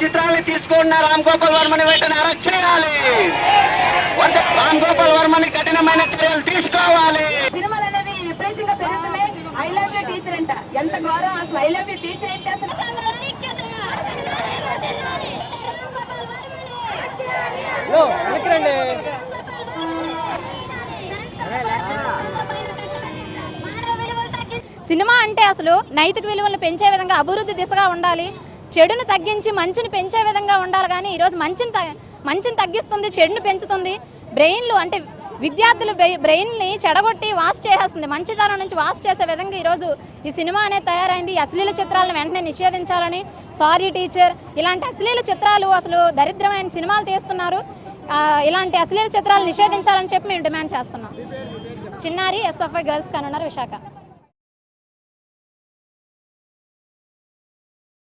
చిత్రాన్ని తీసుకున్న రామ్ గోపాల్ వర్మని వెంటనే అరెస్ట్ చేయాలి. రామ్ గోపాల్ వర్మని కఠినమైన చర్యలు తీసుకోవాలి. సినిమాలు అనేవి విపరీతంగా పెరుగుతున్నాయి. ఐ లవ్ యూ టీచర్ అంట. ఎంత గౌరవం అసలు. ఐ లవ్ యూ టీచర్ ఏంటి అసలు? సినిమా అంటే అసలు నైతిక విలువలను పెంచే విధంగా అభివృద్ధి దిశగా ఉండాలి. చెడును తగ్గించి మంచిని పెంచే విధంగా ఉండాలి కానీ ఈరోజు మంచిని త- మంచిని తగ్గిస్తుంది చెడుని పెంచుతుంది. బ్రెయిన్లు అంటే విద్యార్థులు బ్రెయిన్ని చెడగొట్టి వాష్ చేసేస్తుంది. మంచితనం నుంచి వాష్ చేసే విధంగా ఈరోజు ఈ సినిమా అనేది తయారైంది. అశ్లీల చిత్రాలను వెంటనే నిషేధించాలని సారీ టీచర్. ఇలాంటి అశ్లీల చిత్రాలు అసలు దరిద్రమైన సినిమాలు తీస్తున్నారు. ఇలాంటి అశ్లీల చిత్రాలు నిషేధించాలని చెప్పి మేము డిమాండ్ చేస్తున్నాం. చిన్నారి ఎస్ఎఫ్ఐ గర్ల్స్ కనున్నారు విశాఖ.